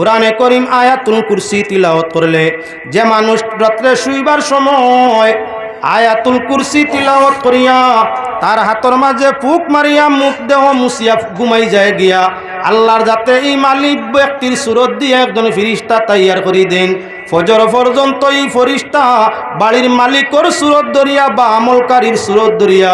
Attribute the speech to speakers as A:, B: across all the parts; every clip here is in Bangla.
A: কোরআনে করিম আয়াতুল কুরসি তিলাওয়াত করলে যে মানুষ রাত্রে শুইবার সময় আয়াতুল কুরসি তিলাওয়াত করিয়া তার হাতর মাঝে ফুক মারিয়া মুখ দেহ মুসিয়া ঘুমাই যায় গিয়া আল্লাহর যাতে এই মালিক ব্যক্তির সুরত দিয়ে একজন ফিরিস্তা তৈয়ার করি দেন। ফজর পর্যন্ত এই ফরিস্তা বাড়ির মালিকর সুরত ধরিয়া বা আমলকারীর সুরত ধরিয়া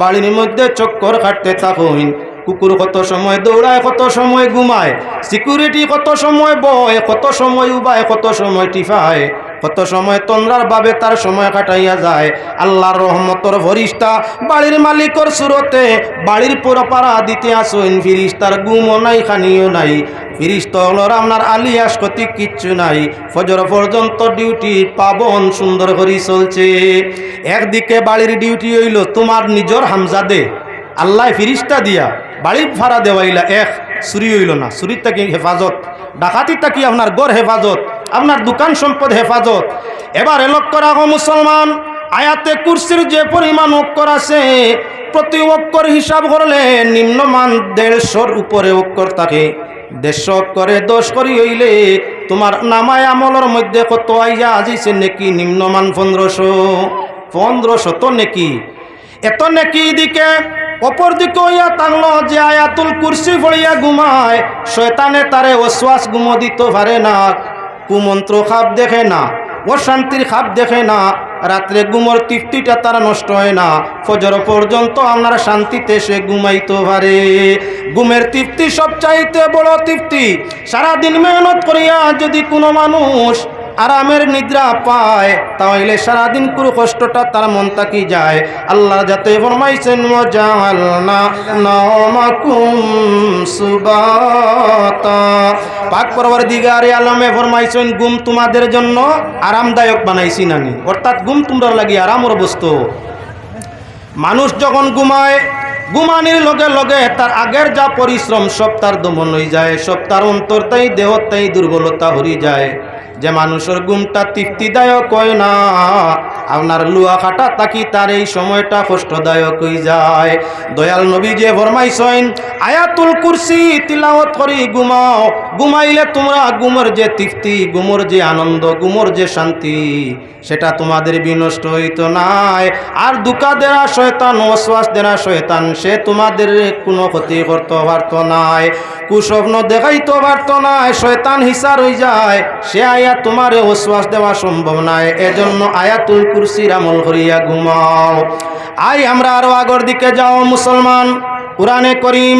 A: বাড়ির মধ্যে চক্কর কাটতে থাকুন। কুকুর কত সময় দৌড়ায়, কত সময় ঘুমায় সিকিউরিটি কত সময় বয়, কত সময় উবায়, কত সময় টিফায়, কত সময় তন্দ্রার বাবে তার সময় কাটাইয়া যায়। আল্লাহর রহমতর ফরিস্তা, বাড়ির মালিকর সুরতে, বাড়ির পুরোপাড়া দিতে আসেন, ফিরিস্তার গুমও নাই, খানিও নাই। ফিরিস্ত হলোর আপনার আলিয়াস কতি কিচ্ছু নাই। ফজর পর্যন্ত ডিউটি পাবন সুন্দর করে চলছে। একদিকে বাড়ির ডিউটি হইল তোমার নিজর হামজাদে, আল্লাহ ফিরিস্তা দিয়া। বাড়ির ভাড়া দেওয়াইলা এক, চুরি হইল না। চুরির তাকি হেফাজত, ডাকাতির তাকি আপনার গড় হেফাজত, আপনার দোকান সম্পদ হেফাজত। এবার লক্ষ্য রাখো মুসলমান, আয়াতে কুরসির যে পরিমাণ অক্ষর আছে, প্রতি অক্ষর হিসাব করলে নিম্নমান দেড়শোর উপরে অক্ষর থাকে। দেড়শো করে দশ করি হইলে তোমার নামায় আমলের মধ্যে কত আইয়া আজিছে নাকি? নিম্নমান পনেরোশো। পনেরোশো তো নাকি। এত নাকি দিকে অপর দিকে ইয়া টাংলো যে আয়াতুল কুরসি ফড়িয়া ঘুমায়, শয়তানে তারে অশ্বাস গুমো দিতে পারে না, কুমন্ত্র খাপ দেখে না ও শান্তির খাপ দেখে না, রাত্রে গুমর তৃপ্তিটা তার নষ্ট হয় না, ফজর পর্যন্ত আপনার শান্তিতে সে ঘুমাইতে পারে। ঘুমের তৃপ্তি সব চাইতে বড় তৃপ্তি, সারাদিন মেহনত করিয়া যদি কোনো মানুষ আরামের নিদ্রা পায়, তাহলে সারাদিন পুরো কষ্টটা তার মন তাকি যায়। আল্লাহ যাতে ফরমাইছেন পাক পরবর দিগারে আলমে ফরমাইছেন গুম তোমাদের জন্য আরামদায়ক বানাইছি নানি অর্থাৎ গুম তোমরা লাগি আরামর বস্তু। মানুষ যখন ঘুমায়, ঘুমানির লগে লগে তার আগের যা পরিশ্রম, সব তার দমন হয়ে যায়, সব তার অন্তর তাই, দেহ তাই দুর্বলতা হরি যায়। যে মানুষের গুমটা তৃপ্তিদায়ক হয় না, আপনার লুয়া খাটা তাকি তার এই সময়টা কষ্টদায়ক হয়ে যায়। দয়াল নবী যে ফরমাইছেন, আয়াতুল কুরসি তিলাওয়াত করি, ঘুমাও। ঘুমাইলে তোমরা ঘুমর যে তৃপ্তি, ঘুমর যে আনন্দ, ঘুমর যে শান্তি, সেটা তোমাদের বিনষ্ট হইত নাই। আর দুকা দেরা শয়তান, অশ্বাস দেরা শয়তান, সে তোমাদের কোনো ক্ষতি করতে পারতো নাই। কুস্বপ্ন দেখাইতে পারতো নাই, শয়তান হিসার হয়ে যায়। সে আয়া তোমার ওসবাস দেওয়া সম্ভব নাই এজন্য আয়াতুল কুরসির আমল করিয়া ঘুমাও। আই আমরা আরও আগর দিকে যাও, মুসলমান। কোরআনে করিম,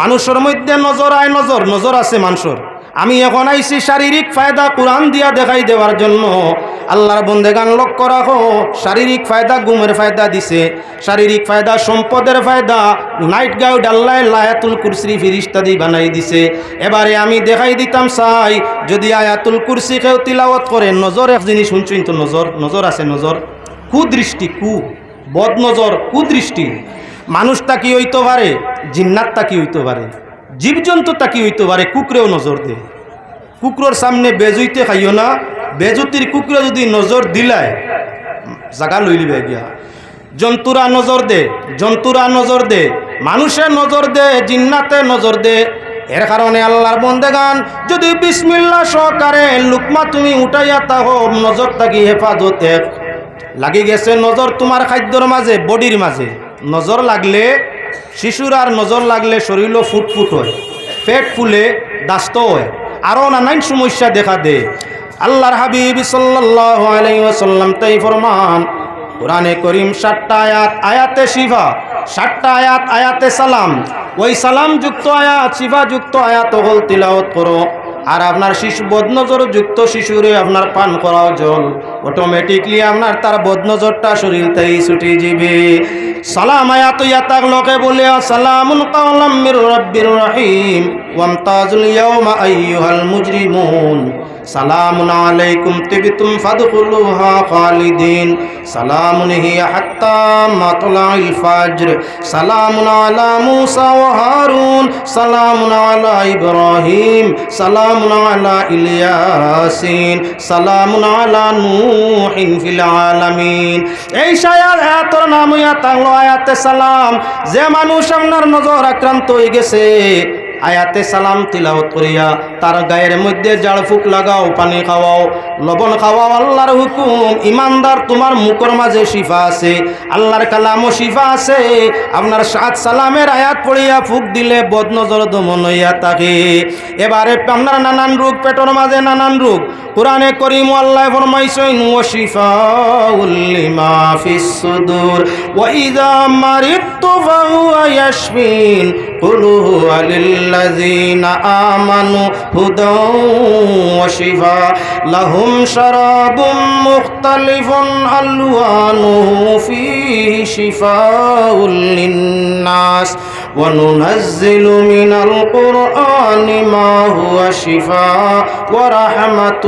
A: মানুষের মধ্যে নজর আয় নজর নজর আছে মানুষের। আমি এখন আইছি শারীরিক ফায়দা কোরআন দিয়া দেখাই দেওয়ার জন্য। আল্লাহর বন্দেগান লক্ষ্য রাখো, শারীরিক ফায়দা গুমের ফায়দা দিছে, শারীরিক ফায়দা সম্পদের ফায়দা, নাইট গাউড আল্লাহ লায়াতুল কুরসি ফিরিস্তাদি বানাই দিছে। এবারে আমি দেখাই দিতাম চাই যদি আয়াতুল কুরসি কেউ তিলাওয়াত করে, নজর এক জিনিস শুনছুন তো, নজর নজর আছে, নজর? কুদৃষ্টি, কু বদ নজর কুদৃষ্টি। মানুষ তাকি হইতে পারে? জিন্নাত তাকি হইতে পারে? জীবজন্তু তাকি হইতে পারে, কুকুরেও নজর দে। কুকুরের সামনে বেজুইতে খাইও না। বেজুতির কুকুরে যদি নজর দিলায়, জাগা লই লিবে গিয়া। জন্তুরা নজর দে জন্তুরা নজর দে মানুষের নজর দে, জিন্নাতে নজর দে। এর কারণে আল্লাহর বন্দেগান, যদি বিসমিল্লা সহকারে লুকমা তুমি উঠাইয়া তাহো নজর থাকি হেফাজতে লাগি গেছে নজর তোমার খাদ্যর মাঝে বডির মাঝে নজর লাগলে শিশুর আর নজর লাগলে শরীরও ফুটফুট হয়, পেট ফুলে, দাস্ত হয়। আরও নানান সমস্যা দেখা দে আল্লাহর হাবিব সাল্লাম তাই ফরমান, কোরআনে করিম সাতটা আয়াত, আয়াতে শিভা ষাটটা আয়াত, আয়াতে সালাম। ওই সালাম যুক্ত আয়াত শিফা যুক্ত আয়াত হল তিলাওত করো। আর আপনার শিশু বদনজর যুক্ত শিশুরে আপনার পান করাও জল। অটোমেটিকলি আপনার তার বদনজরটা শরীর তাই ছুটি যাবে। সালাম আয়াত ইয়াতাক লোকে বলে, সালামুন কাওলাম মির রাব্বির রহিম। ওয়ামতাজুল ইয়াউমা আইয়ুহাল মুজরিমুন। সালামুন আলাইকুম তিবতুম ফাদখুলুহা খালিদিন। সালামুন হিয়া হাত্তা মাতলাইল ফাজর। সালামুন আলা মুসা ওয়া হারুন। সালামুন আলা ইব্রাহিম। সালামুন আলা ইলিয়াসিন। সালামুন আলা নূহিন ফিল আলামিন। এই নাম ইয়া তাংলো আয়াতে সালাম। যে মানুষ আপনার নজর আক্রান্ত হয়ে গেছে আয়াতে সালাম তিলাওত করিয়া তার গায়ের মধ্যে জাড় ফুক লাগাও, পানি খাওয়াও। লবণ খাওয়াও, আল্লাহর হুকুম। ইমানদার, তোমার মুখর মাঝে শিফা আছে, আল্লাহর কালামও শিফা আছে। আপনার সাত সালামের আয়াত পড়িয়া ফুক দিলে বদনজর দমন হইয়া থাকে। এবারে আপনার নানান রোগ, পেটর মাঝে নানান রোগ। কোরআনে করিম আল্লাহ ফরমাইছেন ও শিফা উল্লিমা ফিস সুদূর। ওয়া ইযা মারিদতু ফাহুয়া ইয়াশফিন। قل هو للذين آمنوا هدى وشفاء لهم شراب مختلف ألوانه فيه شفاء للناس وننزل من القرآن ما هو شفاء ورحمة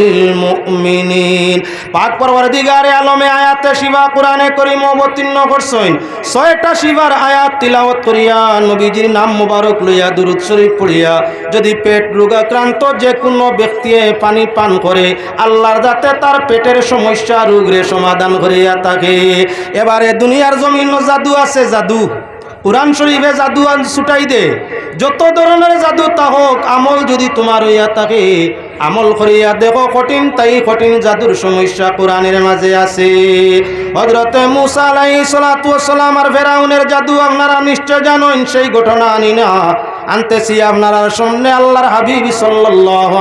A: للمؤمنين পাক পরবর্তীগারে আলমে আয়াতে শিবা কোরআনে করিম অবতীর্ণ করছেন ছয়টা শিবার আয়াত তিলাওয়াত করিয়া নবীজির নাম মুবারক লইয়া দুরুদ শরীফ পড়িয়া, যদি পেট রোগাক্রান্ত যে কোনো ব্যক্তি পানি পান করে, আল্লাহর যাতে তার পেটের সমস্যা, রোগরে সমাধান করিয়া থাকে। এবারে দুনিয়ার জমিন জাদু আছে, জাদু। কোরআন শরীফে জাদু ছুটাই দে। যত ধরনের জাদু তা হোক, আমল যদি তোমার হইয়া থাকে আমল করিয়া দেখো কঠিন, তাই কঠিন জাদুর সমস্যা কোরআনের মাঝে আছে। হজরতে মুসা আলাই সালাম আর ফেরাউনের জাদু আপনারা নিশ্চয় জানেন, সেই ঘটনা আনি না। আনতেছি আপনারা সামনে আল্লাহর হাবিব সাল্লাহ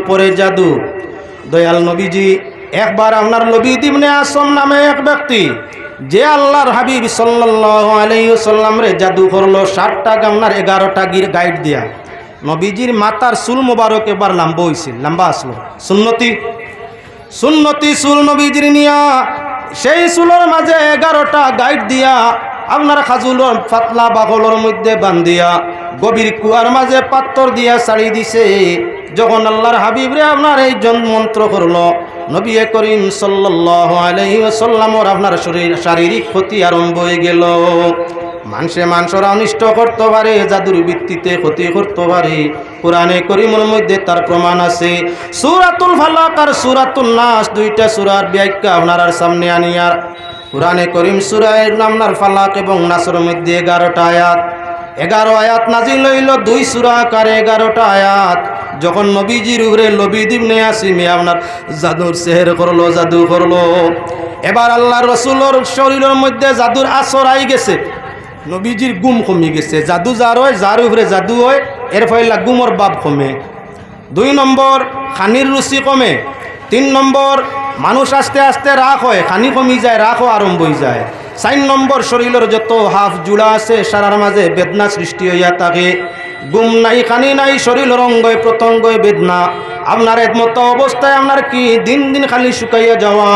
A: উপরে জাদু। দয়াল নবীজি, একবার আপনার নবী দিবনে আসম নামে এক ব্যক্তি, যে আল্লাহর হাবিব সাল্লাহ আলাইসাল্লাম রে জাদু করল ষাটটা গামনার এগারোটা গির গাইড দিয়া। নবীজির মাতার চুল মোবারক এবার লাম্বা হয়েছিল লম্বা আসলো। সুন্নতি সুন্নতি চুল নবীজির নিয়া, সেই চুলের মাঝে এগারোটা গাইড দিয়া আপনার খাজুলর পাতলা বাগলের মধ্যে বান্ধিয়া গভীর কুয়ার মাঝে পাত্তর দিয়া ছাড়ি দিছে। যখন আল্লাহর হাবিবরে আপনার এই মন্ত্র করল, নবী করিম সাল্লাহ আলহিসাল্লামর আপনার শরীর শারীরিক ক্ষতি আরম্ভ হয়ে গেল। মানুষে মানুষরা অনিষ্ট করতে পারে, জাদুর ভিত্তিতে ক্ষতি করতে পারে। কোরআনে করিমের মধ্যে তার প্রমাণ আছে। সুরাতুল ফালাক আর সুরাতুল নাস, দুইটা সুরার ব্যাখ্যা আপনার সামনে আনিয়ার কোরআনে করিম সুরায় আপনার ফালাক এবং নাসের মধ্যে এগারোটা আয়াত। এগারো আয়াত নাজিল হইল দুই সুরা কারে এগারোটা আয়াত। যখন নবীজির উপরে নবী দিবনে আসিমে আপনার জাদুর সেহের করল, জাদু করল। এবার আল্লাহ রসুলোর শরীরের মধ্যে জাদুর আসর আই গেছে। নবীজির গুম কমে গেছে। জাদু যার হয় যার উপরে জাদু হয়, এর ফলে গুমর বাপ কমে। দুই নম্বর খানির রুচি কমে। তিন নম্বর মানুষ আস্তে আস্তে রাখ হয়, খানি কমি যায় রাখও আরম্ভ হয়ে যায়। চার নম্বর শরীরের যত হাফ জুড়া আছে সারার মাঝে বেদনা সৃষ্টি হইয়া থাকে। গুম নাই, খানি নাই শরীরের অঙ্গয় প্রত্যঙ্গয় বেদনা। আপনার একমতো অবস্থায় আপনার কি দিন দিন খালি শুকাইয়া যাওয়া?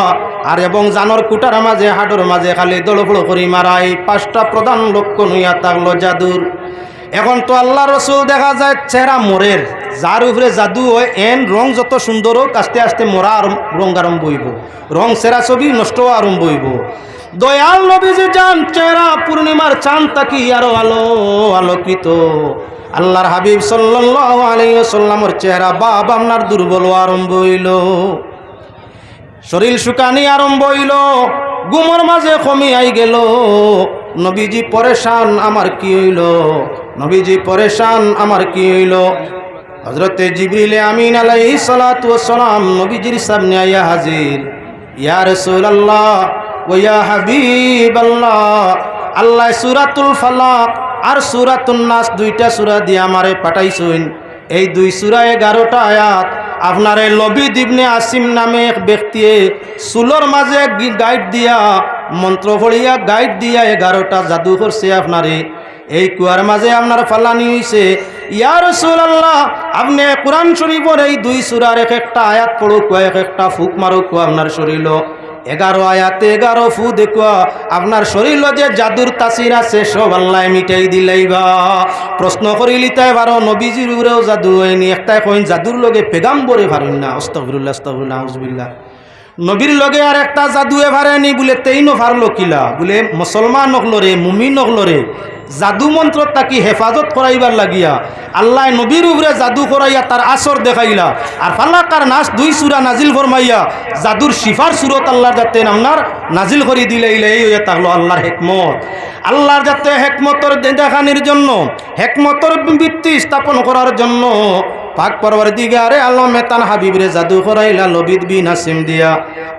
A: আর এবং জানর কুটার মাঝে হাডর মাঝে খালি দলফড় করি মারাই, পাঁচটা প্রধান লক্ষণ হইয়া থাকল জাদুর। এখন তো আল্লাহ রসুল দেখা যায় চেহারা মোরের, যার উপরে জাদু হয়, এন রং যত সুন্দর হোক, আস্তে আস্তে মরা রং আরম্ভ হইব। রং সেরা ছবি, নষ্ট আরম্ভ হইব। দয়াল নবী যে যান চেহারা পূর্ণিমার চাঁদ তাকি আরও আলো আলোকিত। আল্লাহর হাবিব সাল্লাহ চেহারা বাপ আপনার দুর্বল আরম্ভ হইল। শরীর শুকানি আরম্ভ হইল। গুমর মাঝে কমি আই গেল। নবীজি পরেশান আমার কি হইল? নবীজি পরেশান আমার কি হইল? হজরতে জিবরিলে আমিন আলাইহি সালাতু ওয়াসসালাম নবীজির সামনে আইয়া হাজির। ইয়া রাসূলুল্লাহ ওয়া ইয়া হাবিবাল্লাহ। আল্লাহ সূরাতুল ফালাক আর সূরাতুন নাস দুইটা সূরা দিয়ে আমারে পাঠাইছেন। এই দুই সূরা এগারোটা আয়াত আপনার এই লবি দিবনে আসিম নামে এক ব্যক্তি চুলোর মাঝে গাইড দিয়া, মন্ত্র পড়িয়া গাইড দিয়া এগারোটা জাদু করছে আপনারে। এই কুয়ার মাঝে আপনার ফালানি হইছে। ইয়ার আল্লাহ আপনি কোরআন শরীফর এই দুই সুরার এক একটা আয়াত পড়ুক এক একটা ফুক মারুক আপনার শরীর এগারো আয়াতে, এগারো ফু দেখুয়া আপনার শরীর যে জাদুর তাসির আছে, সব আল্লাহ মিটাই দিলাই বা। প্রশ্ন করিলি তাই বারো, নবীজির উপরেও জাদু হয়নি। একটাই কইন, জাদুর লগে পেগাম বরে ভারেন না। অস্তফিরুল্লাহ আস্তফিরুল্লাহ হাউজবিল্লা নবীর লগে আর একটা জাদুয়ে ভারেনি, বলে তেইনো ভারলো কিলা? বলে মুসলমান নকলরে মুমিন নকলরে জাদু মন্ত্র তাকি হেফাজত করাইবার লাগিয়া? আল্লাহ নবীর উপরে জাদু করাইয়া তার আসর দেখাইলা। আর ফাল্লাকার নাচ দুই সুরা নাজিল ফরমাইয়া, জাদুর শিফার সুরত আল্লাহর যাতে আপনার নাজিল করি দিলে এই আল্লাহর হেকমত। আল্লাহর যাতে হেকমতর দেখানির জন্য হেকমতর ভিত্তি স্থাপন করার জন্য পাক পরবর দিগারে আলমে তান হাবিবরে জাদু করাইলা লবিদ বিন হাসিম দিয়া।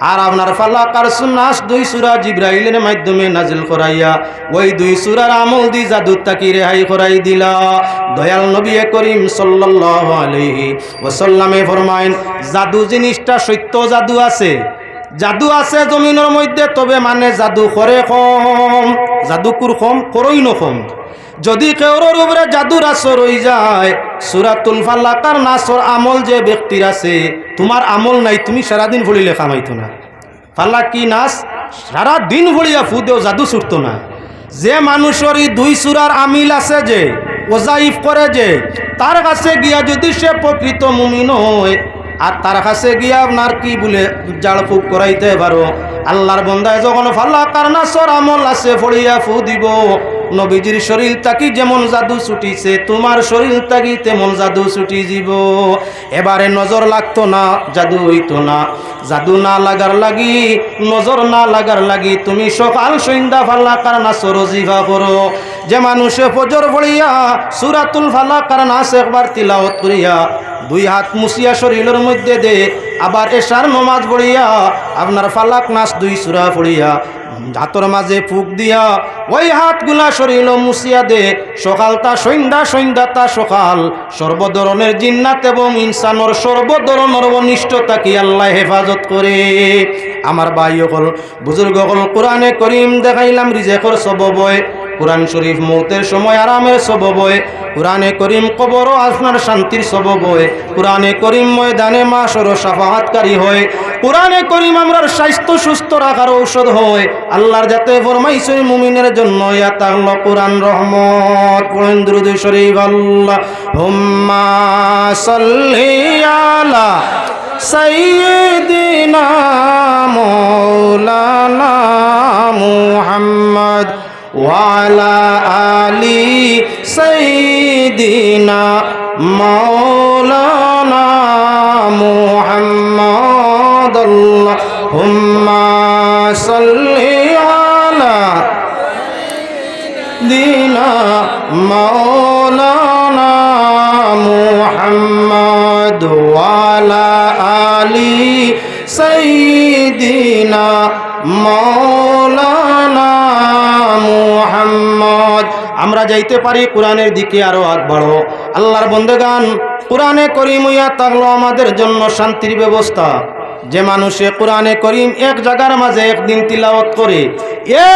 A: আর আপনার ফালাকার সুন্নাস দুই সুরা জিব্রাইলের মাধ্যমে নাজিল করাইয়া, ওই দুই সুরার আমল দি জাদু তাকি রেহাই করাই দিলা। দয়াল নবী করিম সাল্লাল্লাহু আলাইহি ওয়াসাল্লামে ফরমাইন জাদু জিনিসটা সত্য জাদু আছে। জাদু আছে জমিনের মধ্যে, তবে মানে জাদু করে কম। জাদুকুর কম, করই নকম যদি কেউর উপরে জাদুর আসর হয়ে যায়, সুরাতুল ফাল্লাকার নাসর আমল যে ব্যক্তির আছে, তোমার আমল নাই, তুমি সারাদিন ভরিলে কামাইতো না। ফাল্লা কি নাচ সারা দিন ভরিয়া ফু দেও জাদু ছুটতো না। যে মানুষের এই দুই সুরার আমিল আছে যে ওজাইফ করে যে, তার কাছে গিয়া যদি সে প্রকৃত মুমিন হয়, আর তার কাছে গিয়া আপনার কি বলে জাল ফুক করাইতে পারো? আল্লাহর বন্দায় যখন ফাল্লা কার নাসর আমল আছে ফড়িয়া ফু দিব নবীজির শরীর তাকি যেমন জাদু ছুটিছে, তোমার শরীর তাকি তেমন জাদু ছুটি যাব এবারে নজর লাগতো না, জাদু হইতো না। জাদু না লাগার লাগি, নজর না লাগার লাগি, তুমি সকাল সন্ধ্যা ফাল্লা কার নাচর জিভা করো যে মানুষে ফজর ভরিয়া সুরাতুল ফাল্লা কার নাচ একবার তিলাওত করিয়া, দুই হাত মুসিয়া শরীরের মধ্যে দে, আবার এশার নমাজ পড়িয়া, আপনার ফালাক নাচ দুই সুরা পড়িয়া হাতর মাঝে ফুক দিয়া ওই হাতগুলা শরীর মুসিয়া দে। সকাল তা সন্ধ্যা সন্ধ্যা তা সকাল। সর্বধরনের জিন্নাত এবং ইনসানোর সর্বধরনের অনিষ্টতা কি আল্লাহ হেফাজত করে? আমার ভাই হল বুজুর্গ হল কোরআনে করিম দেখাইলাম, রিজেকর সববয় কোরআন শরীফ মৌতের সময় আরামের সববয় কোরআনে করিম কবর আপনার শান্তির সববয় কোরআনে করিম ময়দানে মাসর সাফাহাতকারী হয়, কোরআনে করিম আমরার স্বাস্থ্য সুস্থ রাখার ঔষধ হয়, আল্লাহর যাতে ফরমাইছই মুমিনের জন্য, ইয়া কোরআন রহমত। পড়েন দ্রুদ শরীফ, আল্লাহ, হুম্মা সাল্লি আলা সাইয়্যিদিনা মাওলানা মদিনা মৌলা যাইতে পারি, কোরআনের দিকে আরও আগ বাড়ো। আল্লাহর বন্দেগান, কোরআনে করিম ইয়া থাকল আমাদের জন্য শান্তির ব্যবস্থা। যে মানুষে কোরআনে করিম এক জায়গার মাঝে একদিন তিলাওয়াত করে,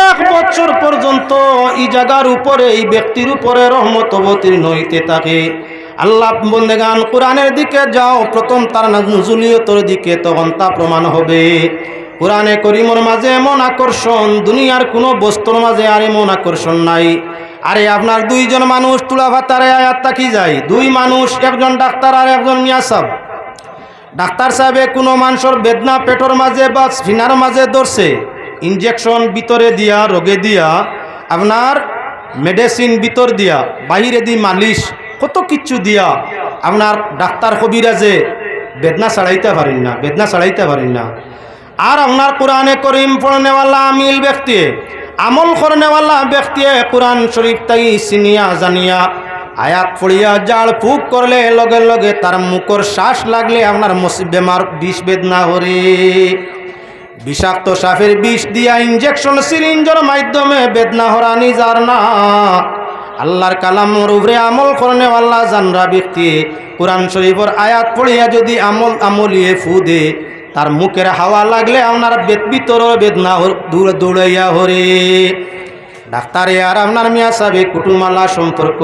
A: এক বছর পর্যন্ত এই জায়গার উপরে, এই ব্যক্তির উপরে রহমত অবতীর্ণ হইতে থাকে। আল্লাহ বন্দেগান, কোরআনের দিকে যাও, প্রথম তার নজুলিয়তর দিকে তখন তা প্রমাণ হবে। কোরআনে করিমর মাঝে এমন আকর্ষণ, দুনিয়ার কোনো বস্তুর মাঝে আর এমন আকর্ষণ নাই। আরে আপনার দুইজন মানুষ তুলা ভাতারে আয়াত তাকি যায়। দুই মানুষ, একজন ডাক্তার আর একজন মিয়া সাহেব ডাক্তার সাহেবে কোনো মানুষের বেদনা পেটর মাঝে বা ফিনার মাঝে ধরছে। ইনজেকশন ভিতরে দিয়া, রোগে দিয়া, আপনার মেডিসিন ভিতর দিয়া, বাহিরে দি মালিশ, কত কিচ্ছু দিয়া আপনার ডাক্তার কবিরাজে বেদনা ছাড়াইতে পারেন না, বেদনা ছাড়াইতে পারেন না। আর আপনার কোরআনে করিম পড়নেওয়ালা আমিল ব্যক্তি আমল করনেওয়ালা ব্যক্তি কোরআন শরীফ তাই চিনিয়া জানিয়া আয়াত পড়িয়া জাল ফুক করলে লগে লগে তার মুখর শ্বাস লাগলে আপনার বেমার বিষ বেদনা হরে। বিষাক্ত সাফের বিষ দিয়া ইঞ্জেকশন সিরিঞ্জর মাধ্যমে বেদনা হরানি যার না। আল্লাহর কালামর উপরে আমল করনে আল্লাহ জানরা ব্যক্তি কোরআন শরীফর আয়াত পড়িয়া যদি আমল আমলিয়ে ফু দে তার মুখের হাওয়া লাগলে আপনার বেদ ভিতর বেদনা দূরে দৌড়াইয়া হরে। ডাক্তারে আর আপনার মিয়া সাহেব কুটুমালা সম্পর্ক।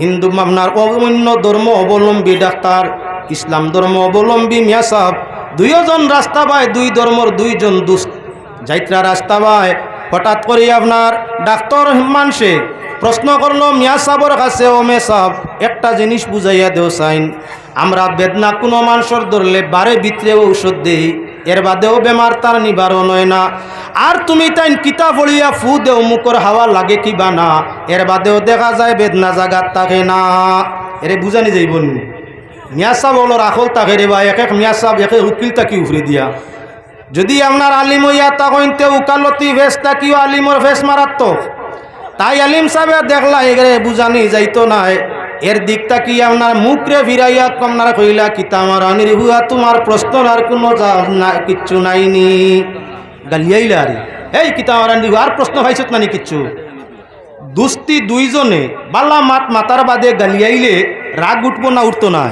A: হিন্দু আপনার অন্য ধর্ম অবলম্বী ডাক্তার, ইসলাম ধর্ম অবলম্বী মিয়া সাহেব। দুইজন রাস্তা পায়, দুই ধর্মর দুইজন দুস যাইত্রা রাস্তা পায়, হঠাৎ করে আপনার ডাক্তার মানসে প্রশ্ন করল, মিয়া সাহর কাছে, ও মে সাহ একটা জিনিস বুঝাইয়া দেও সাইন। আমরা বেদনা কোনো মানুষের ধরলে বারে ভিতরে ঔষধ দেই। এর বাদেও বেমার তার নিবারণ হয় না। আর তুমি তাই কিতা পড়িয়া ফু দেও, মুখর হাওয়া লাগে কিবা না? এর বাদেও দেখা যায় বেদনা জাগাত থাকে না। এরে বুঝানি যাইব মিয়া সাহ বলো রাখল তাকে রে বা এক এক মিয়া সাহ এক এক উকিল তাকি উফরে দিয়া। যদি আপনার আলিম হইয়া তখন তে উকালতি ভেস তাকিও আলিমর ভেস মারাত্মক? তাই আলিম সাহেব দেখলা এগরে বুঝানি যাইতো নাই এর দিকটা কি আপনার মুখরে ফিরাইয়া আপনার কইলা, কিতা আমার আনির হুয়া তোমার প্রশ্ন আর কোনো না- কিচ্ছু নাইনি। গালিয়াইলা আরে এই কিতা আমার আনির আর প্রশ্ন পাইছত নানি কিচ্ছু? দুস্তি দুইজনে বালা মাত মাতার বাদে গালিয়াইলে রাগ উঠবো না উঠতো না।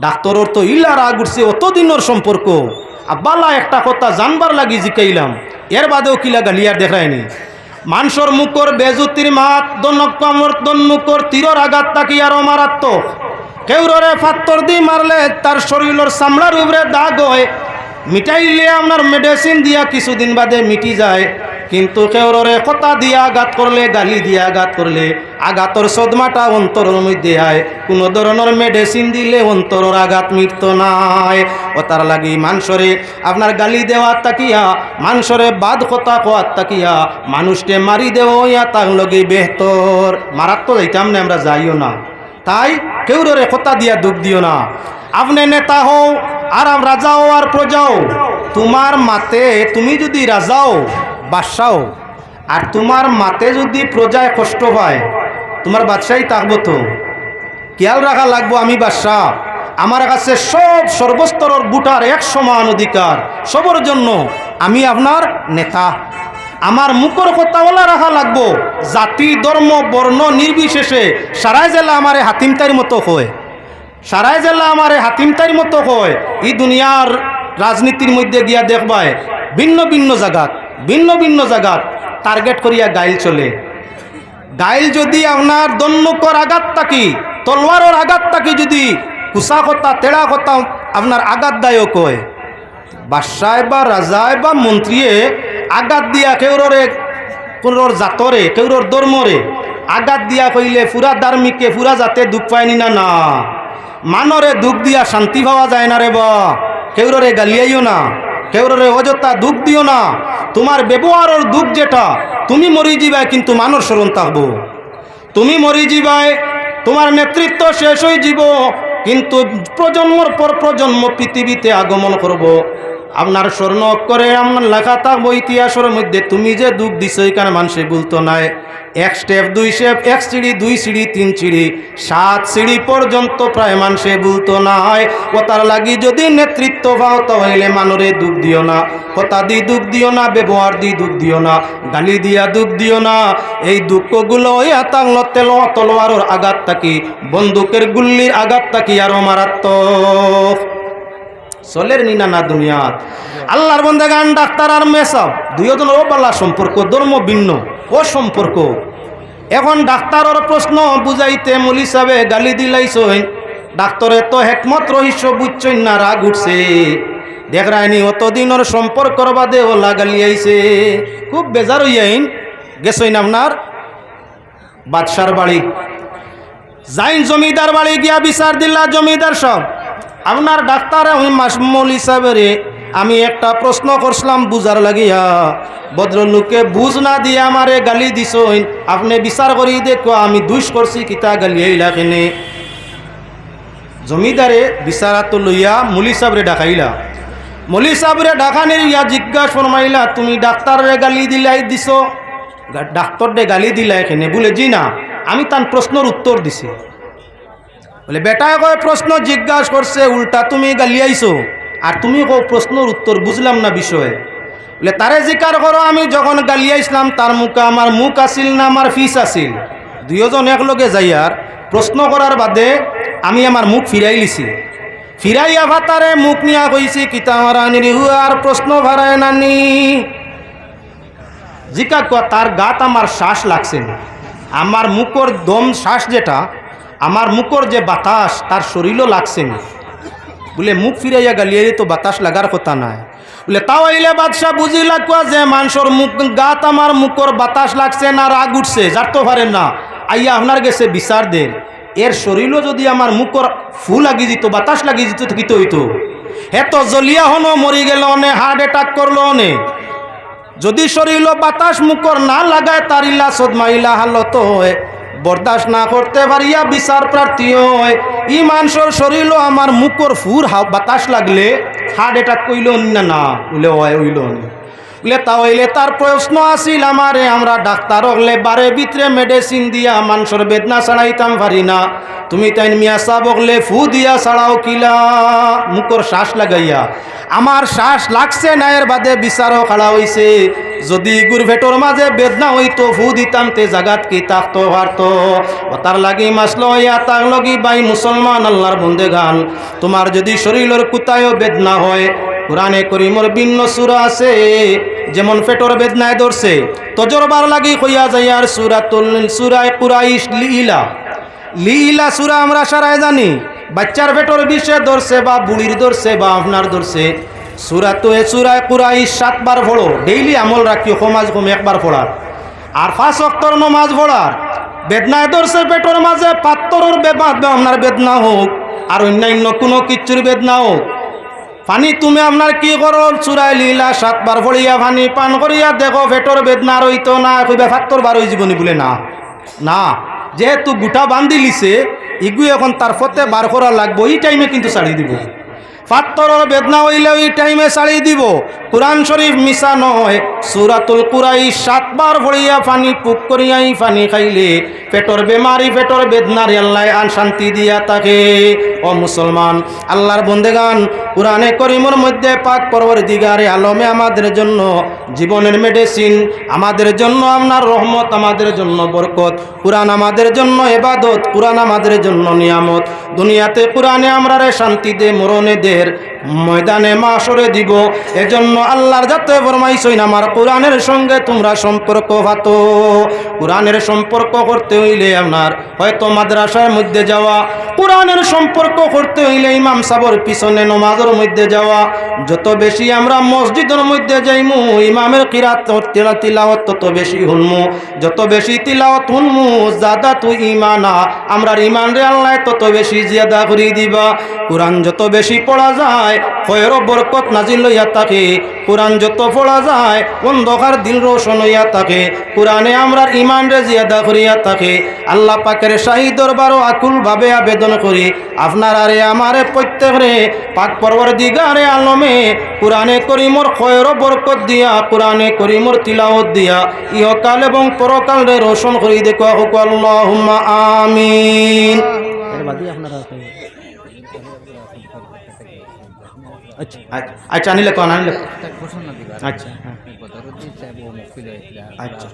A: ডাক্তরর তো ইলা রাগ উঠছে, অতদিনের সম্পর্ক। আর বালা একটা কথা জানবার লাগি জিকাইলাম। এর বাদেও কিলা গালিয়ার দেখায়নি। মানসর মুকর, বেজুতির মাত দনক মুকর তীরর আঘাত তাকি আরও মারাত্মক কেউরে ফাত্তর দি মারলে তার শরীরের চামড়ার উপরে দাগ হয়। মিটাইলে আপনার মেডিসিন দিয়া কিছুদিন বাদে মিটি যায়। কিন্তু কেউরে কথা দিয়া আঘাত করলে, গালি দিয়া আঘাত করলে, আঘাতর সদমাটা অন্তরের মধ্যে হয় কোনো ধরনের মেডিসিন দিলে অন্তরের আঘাত মৃত্য নাই। ও তার লাগি মানুষরে, আপনার গালি দেওয়ার তাকিয়া, মানুষরে বাদ কথা কোয়ার তাকিয়া, মানুষকে মারি দেওয়া তার লগে বেহতর। মারাত তো যাইতাম না আমরা যাইও না। তাই কেউরে কথা দিয়া দুঃখ দিও না। আপনি নেতা হও, আর রাজাও আর প্রজাও, তোমার মাতে তুমি যদি রাজাও বাদশাও আর তোমার মাতে যদি প্রজায় কষ্ট পায় তোমার বাদশাই থাকব তো খেয়াল রাখা লাগবো আমি বাদশাহ, আমার কাছে সব সর্বস্তরের বুটার এক সমান অধিকার, সবার জন্য আমি আপনার নেতা। আমার মুখর কথা বলা রাখা লাগবো, জাতি, ধর্ম, বর্ণ নির্বিশেষে সারাই জেলা আমারে হাতিমতাইর মতো হয়। সারাই জেলা আমারে হাতিমতাইর মতো হয়। এই দুনিয়ার রাজনীতির মধ্যে গিয়া দেখবায় ভিন্ন ভিন্ন জায়গাত ভিন্ন ভিন্ন জায়গাত টার্গেট করিয়া গাইল চলে। গাইল যদি আপনার দন্নুকর আঘাত থাকি, তলোয়ারের আঘাত থাকি যদি কুসা কথা তেড়া কথা আপনার আঘাতদায়ক হয়। বাদশায় বা রাজায় বা মন্ত্রীয়ে আঘাত দিয়া কেউরে কোনোর জাতরে কেউর ধর্মরে আঘাত দিয়া কইলে ফুরা ধার্মিকে, ফুরা যাতে দুঃখ পায়নি না না। মানরে দুঃখ দিয়া শান্তি পাওয়া যায় না রে বা কেউরে গালিয়াইও না। কেউরে অযথা দুঃখ দিও না। তোমার ব্যবহারের দুঃখ যেটা, তুমি মরি যাবে কিন্তু মানুষ স্মরণ থাকব তুমি মরি যাবায় তোমার নেতৃত্ব শেষ হয়ে যাব কিন্তু প্রজন্মর পর প্রজন্ম পৃথিবীতে আগমন করব। আপনার স্বর্ণ করে আপনার লেখা থাকব ইতিহাসের মধ্যে তুমি যে দুঃখ দিছো, এখানে মানুষে বলতো নাই। এক স্টেপ, দুই স্টেপ, এক সিঁড়ি, দুই সিঁড়ি, তিন সিঁড়ি, সাত সিঁড়ি পর্যন্ত প্রায় মানুষে বলতো নাই। ও তার লাগি যদি নেতৃত্ব পাও, তাহলে মানুরে দুঃখ দিও না। কথা দি দুঃখ দিও না, ব্যবহার দি দুঃখ দিও না, গালি দিয়া দুঃখ দিও না। এই দুঃখগুলো আতাংল তেল তলোয়ারের আঘাত থাকি বন্দুকের গুল্লির আঘাত থাকি আরও মারাত্মক। চলের নিনা না দুনিয়াত। আল্লাহর বন্দে গান, ডাক্তার আর মেসাব। দুইজন ও পাল্লা সম্পর্ক, ধর্ম ভিন্ন, ও সম্পর্ক। এখন ডাক্তারের প্রশ্ন, বুঝাইতে মলি সাবে গালি দিলাইছই। ডাক্তরে তো হেকমত রহস্য বুঝছই না, রাগ উঠছে। দেখ রায়নি, অতদিনের সম্পর্কর বাদে ওলা গালি আইছে। খুব বেজার হইয়াইন গেছইন আপনার? বাদশার বাড়ি। যাইন, জমিদার বাড়ি গিয়া বিচার দিলা, জমিদার সব আপনার ডাক্তার আমি মাসমল হিসাবে আমি একটা প্রশ্ন করছিলাম বুঝার লাগিয়া। ভদ্রলোকে বুঝ না দিয়ে আমারে গালি দিছ আপনি বিচার করি দেখো, আমি দুষ করছি, কিতা গালি আইলা কেনে জমিদারে বিচারাত লইয়া মলি সাবরে ডাকাইলা। মলি সাবরে ডাকানির ইয়া জিজ্ঞাসা ফরমাইলা, তুমি ডাক্তারে গালি দিলাই দিছ? ডাক্তার ডে গালি দিলা এখানে বলে জি না, আমি তার প্রশ্নের উত্তর দিছি। বলে বেটায় কয় প্রশ্ন জিজ্ঞাসা করছে, উল্টা তুমি গালিয়াইছো আর তুমি কো প্রশ্নের উত্তর বুঝলাম না বিষয়ে। বলে, তারে জিকার করো, আমি যখন গালিয়াইছিলাম তার মুখে আমার মুখ আসিল না আমার ফিস আসিল দুইজন একলগে যাইয়ার প্রশ্ন করার বাদে আমি আমার মুখ ফিরাই লিছি। ফিরাইয়া ভাতারে মুখ নিয়া কইছি, কিতা মারানির হুয়ার প্রশ্ন ভাড়ায় নানি? জিকা তার গাত আমার শ্বাস লাগছে আমার মুখর দম শ্বাস যেটা আমার মুখর যে বাতাস, তার শরীরও লাগছে না। বলে মুখ ফিরাইয়া গালিয়ে তো বাতাস লাগার কথা নাই। বলে, তাও আইলে বাদশাহ বুঝি লাগুয়া যে মানুষের মুখ গাত আমার মুখর বাতাস লাগছে না, রাগ উঠছে তো পারেন না। আইয়া আপনার গেছে বিচার দেন। এর শরীরও যদি আমার মুখর ফু লাগি যেত বাতাস লাগি যেত কি তো হইতো? এত জলিয়া হনো, মরি গেল অনে, হার্ট অ্যাটাক করল অনে। যদি শরীর বাতাস মুখর না লাগায়, তার ইলা সদমাইলা হালত হয় বরদাস্ত না করতে পারিয়া বিচার প্রার্থী হয়। ই মানুষের শরীর আমার মুখর ফুর বাতাস লাগলে হার্ট অ্যাটাক কইল না না উলে হয় উইল বলে তাহলে তার প্রশ্ন আসিল আমারে, আমরা ডাক্তার হলে বারে ভিতরে মেডিসিন দিয়া মানুষের বেদনা ছাড়াইতাম পারি না। তুমি তাই মিয়া সাহ বকলে ফু দিয়া ছাড়াও কিলা, মুখর শ্বাস লাগাইয়া। আমার শ্বাস লাগছে না, এর বাদে বিচারও খাড়া হইছে। যদি গুর ভেটর মাঝে বেদনা হইতো, ফু দিতাম তে জাগাত কি তাকতো পারতো তার লাগি মাসলো ইয়া তার লগি বাই মুসলমান আল্লাহর বন্দে গান তোমার যদি শরীরের কুতায়ও বেদনা হয় কোরআনে করিমর ভিন্ন সুরা আছে, যেমন পেটর বেদনায় ধরছে তজরবার লাগি কইয়া যাইয়ার সুরাতুল, সুরায় কুরাইশ লিলা। লিলা সুরা আমরা সারায় জানি, বাচ্চার পেটর বিষে ধরছে বা বুড়ির ধরছে বা আপনার ধরছে সুরা তো এ সুরায় কুরাইশ সাতবার পড়ো ডেইলি আমল রাখিও, সমাজ কম একবার পড়ার আর পাঁচ অক্টর নমাজ পড়ার বেদনায় ধরছে পেটর মাঝে পাত্তরের বেবাদ আপনার বেদনা হোক, আর অন্যান্য কোনো কিচ্ছুর বেদনা হোক। পানি তুমি আপনার কি করো? চুরাই লীলা, সাতবার ভরিয়া পানি পান করিয়া দেখো ভেটর বেদনা রইত না কইবা ফাত্তর বার জীবনী বলে না। না, যেহেতু গুটা বান্ধি লিছে, ইগু এখন তার ফতে বার করা লাগবো, এই টাইমে কিন্তু ছাড়ি দিব। পাত্তর বেদনা হইলে ওই টাইমে ছাড়ি দিব। কোরআন শরীফ মিশা নয়, সুরাতুল কুরাই সাতবার ভরিয়া পানি পুক করিয়াই পানি খাইলে পেটর বেমারি, পেটর বেদনার আল্লাহ আন শান্তি দিয়া তাকে ও মুসলমান, আল্লাহর বন্দেগান, কোরআনে করিমর মধ্যে পাক পরবর দিগারে আলমে আমাদের জন্য জীবনের মেডিসিন আমাদের জন্য আপনার রহমত, আমাদের জন্য বরকত, কোরআন আমাদের জন্য এবাদত কোরআন আমাদের জন্য নিয়ামত। দুনিয়াতে কোরআনে আমরা শান্তি দে মরণে দের ময়দানে, মাসরে দিব, এজন্য আল্লাহর যাতে ফরমাইছইন আমার কোরআনের সঙ্গে তোমরা সম্পর্ক ভাতো। কোরআনের সম্পর্ক করতে হইলে আপনার হয়তো মাদ্রাসার মধ্যে যাওয়া, কোরআনের সম্পর্ক করতে হইলে ইমাম সাবর পিছনে নমাজের মধ্যে যাওয়া। যত বেশি আমরা মসজিদের মধ্যে যাইমু, ইমামের কিরাত তিলাওয়াত তত বেশি হুনমু যত বেশি তিলাওয়াত হুনমু জাদা তুই ইমানা আমরা ইমান রে আল্লাহ তত বেশি জিয়াদা করি দিবা। কোরআন যত বেশি পড়া যায়, খয়ের বরকত নাজিল হইয়া থাকে। কোরআন যত পড়া যায়, অন্ধকার দিল রোশন হইয়া থাকে। কোরআনে আমরা ইমান রে জিয়াদা করিয়া থাকে। আল্লাহ পাকের শাহী দরবারও আকুল ভাবে আবেদন করি, আপনার আরে আমারে প্রত্যেক রে পাক পর্বর দিগারে আলমে কোরআনে করিমর খয়ের বরকত দিয়া, কোরআনে করিমর তিলাওত দিয়া, ইহকাল এবং পরকাল রে রোশন করি। দেখো আমিন। আচ্ছা আচ্ছা, আচ্ছা আনিলে কোন আনিলে আচ্ছা হ্যাঁ। আচ্ছা।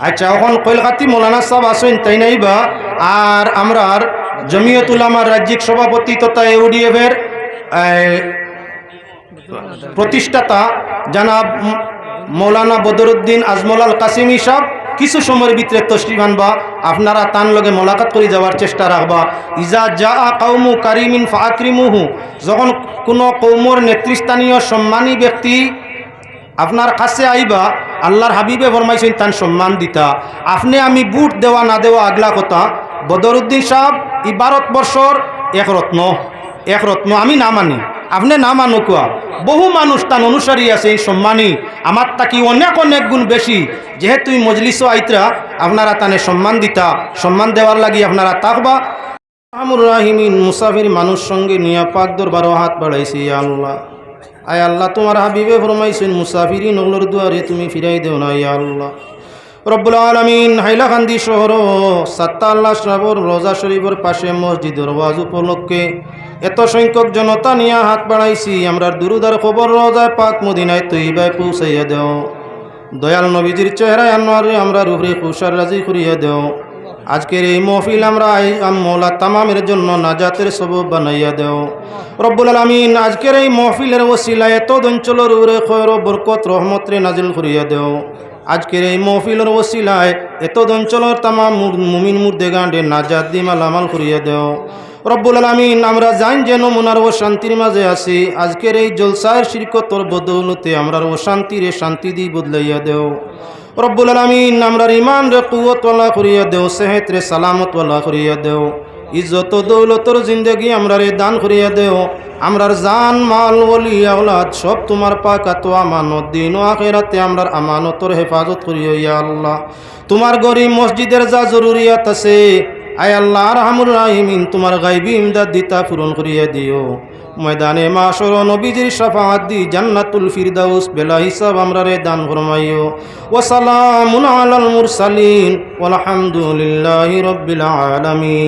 A: আচ্ছা এখন কলকাতি মৌলানা সাহেব আসেন তাই নাইবা আর আমরার জমিয়তুল আমার রাজ্যিক সভাপতি তথা ইউডিএফের প্রতিষ্ঠাতা জানাব মৌলানা বদরুদ্দিন আজমলাল কাসিমি সাহেব কিছু সময়ের ভিতরে তসলিম আনবা, আপনারা তান লগে মোলাকাত করে যাওয়ার চেষ্টা রাখবা। ইজা যা কাউমু কারিমিন ফাকরিমুহু যখন কোনো কৌমর নেতৃস্থানীয় সম্মানী ব্যক্তি আপনার কাছে আইবা, আল্লাহর হাবিবে ফরমাইছেন তান সম্মান দিতা। আপনি আমি বুট দেওয়া, না দেওয়া আগলা কথা, বদরুদ্দিন সাহেব ই ভারতবর্ষর এক রত্ন এক রত্ন আমি না মানি। আপনি না মানো কোয়া বহু মানুষ তান অনুসারী আছে, এই সম্মানী। আমার তাকি অনেক অনেক গুণ বেশি। যেহেতু এই মজলিসও আইতরা আপনারা তানে সম্মান দিতা, সম্মান দেওয়ার লাগি আপনারা তাকবা। আমুর রাহিমিন মুসাফির মানুষ সঙ্গে নিয়া পাক দরবারও হাত বাড়াইছি আল্লাহ। আয় আল্লাহ, তোমার হাবিবে ফরমাইছেন মুসাফিরি নগর দুয়ারে তুমি ফিরাই দেও না, ইয়া আল্লাহ। রব্বুল আলমিন, হাইলাকান্দি শহর সাত্তা আল্লাহ সাহর রোজা শরীফের পাশে মসজিদের ওয়াজ উপলক্ষে এত সংখ্যক জনতা নিয়ে হাত বাড়াইছি আমরা দুরুদার খবর রোজায় পাক মদিনায় তৈবায় পৌঁছাইয়া দেও। দয়াল নবীজির চেহারায় আনোয়ারে আমরা রুহরে খুশার রাজি করিয়া দেও। আজকের এই মহফিল আমরা মৌলা তামামের জন্য নাজাতের সবব বানাইয়া দেও। রব্বুল আলমিন, আজকের এই মহফিলের ওসিলা এত অঞ্চলের উরে খয়র বরকত রহমতরে নাজিল করিয়া দেও। আজকের এই মহফিলের ওসিলায় এত অঞ্চলের তামাম মুমিন মুর্দে গান্ডে নাজাত মালামাল করিয়া দেও। রব্বুল আলমিন, আমরা জান যে নমুনার ও শান্তির মাঝে আছি। আজকের এই জলসায়ের শিরকতর বদৌলতে আমরা ও শান্তিরে শান্তি দি বদলাইয়া দেও। রব্বুল আলমিন, আমরা ইমান রে কুয়তওয়ালা করিয়া দেও সেহেত রে সালামতওয়ালা করিয়া দেও। ইজ্জত দৌলতর জিন্দগি আমরা রে দান করিয়া দেও। আমরার জান, মাল ওলি আওলাদ, সব তোমার পাকাত আমানত। দিন ও আখেরাতে আমরার আমানতর হেফাজত করিও ইয়া আল্লাহ। তোমার গরিব মসজিদের যা জরুরিয়াত আছে আয় আল্লাহ রহমুর রাহিমিন, তোমার গাইবি ইমদাদ দিতা পূরণ করিয়া দিও। ময়দানে মাসর নবীজির সাফাত দি জান্নাতুল ফিরদাউস, বেলা হিসাব আমরা রে দান ফরমাইও। ও সালামুন আলাল মুরসালিন, ওয়ালহামদুলিল্লাহি রব্বিল রাব্বিল আলামিন।